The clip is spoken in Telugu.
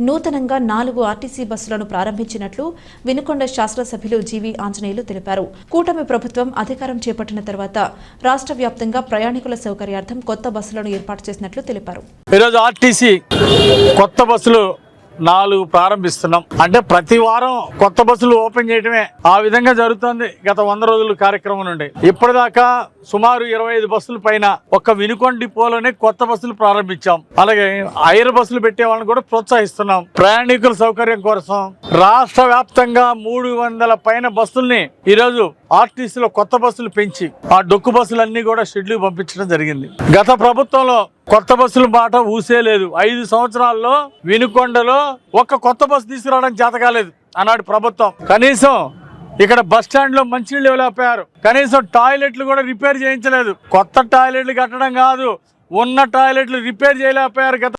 నూతనంగా నాలుగు ఆర్టీసీ బస్సులను ప్రారంభించినట్లు వినుకొండ శాసనసభ్యులు జీవి ఆంజనేయులు తెలిపారు. కూటమి ప్రభుత్వం అధికారం చేపట్టిన తర్వాత రాష్ట్ర వ్యాప్తంగా ప్రయాణికుల సౌకర్యార్థం కొత్త బస్సులను ఏర్పాటు చేసినట్లు తెలిపారు. ఈరోజు ఆర్టీసీ కొత్త బస్సులు నాలుగు ప్రారంభిస్తున్నాం. అంటే ప్రతి వారం కొత్త బస్సులు ఓపెన్ చేయడమే ఆ విధంగా జరుగుతుంది గత వంద రోజుల కార్యక్రమం నుండి. ఇప్పటిదాకా సుమారు ఇరవై ఐదు బస్సుల పైన ఒక్క వినుకొండ డిపోలోనే కొత్త బస్సులు ప్రారంభించాం. అలాగే ఐర్ బస్సులు పెట్టే వాళ్ళని కూడా ప్రోత్సహిస్తున్నాం. ప్రయాణికుల సౌకర్యం కోసం రాష్ట్ర వ్యాప్తంగా మూడు వందల పైన బస్సుల్ని ఈరోజు ఆర్టీసీలో కొత్త బస్సులు పెంచి ఆ డొక్కు బస్సులన్నీ కూడా షెడ్యూల్ పంపించడం జరిగింది. గత ప్రభుత్వంలో కొత్త బస్సుల మాట ఊసే లేదు ఐదు సంవత్సరాల్లో వినుకొండలో ఒక్క కొత్త బస్సు తీసుకురావడం చేత కాలేదు ఆనాడు ప్రభుత్వం. కనీసం ఇక్కడ బస్ స్టాండ్లో మంచినీళ్ళు ఇవ్వలేకపోయారు కనీసం టాయిలెట్లు కూడా రిపేర్ చేయించలేదు. కొత్త టాయిలెట్లు కట్టడం కాదు ఉన్న టాయిలెట్లు రిపేర్ చేయలేకపోయారు గత